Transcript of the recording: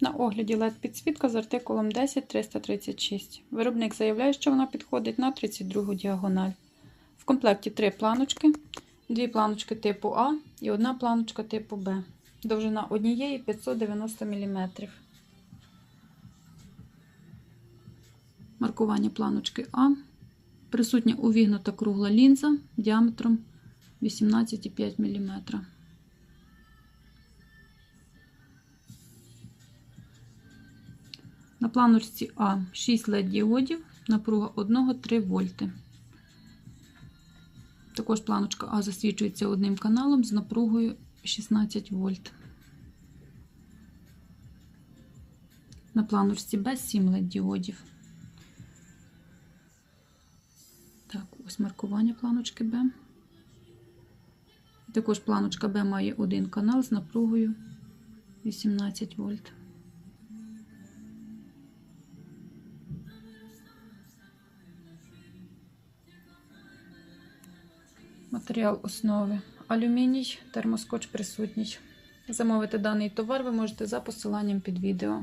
На огляді LED підсвітка з артикулом 10336. Виробник заявляє, що вона підходить на 32 діагональ. В комплекті три планочки, дві планочки типу А і одна планочка типу Б. Довжина однієї 590 мм. Маркування планочки А. Присутня увігнута кругла лінза діаметром 18,5 мм. На планочці А 6 LED діодів, напруга 1-3 вольти. Також планочка А засвічується одним каналом з напругою 16 вольт. На планочці Б 7 LED діодів. Так, ось маркування планочки Б. Також планочка Б має один канал з напругою 18 вольт. Матеріал основи алюміній, термоскоч присутній. Замовити даний товар ви можете за посиланням під відео.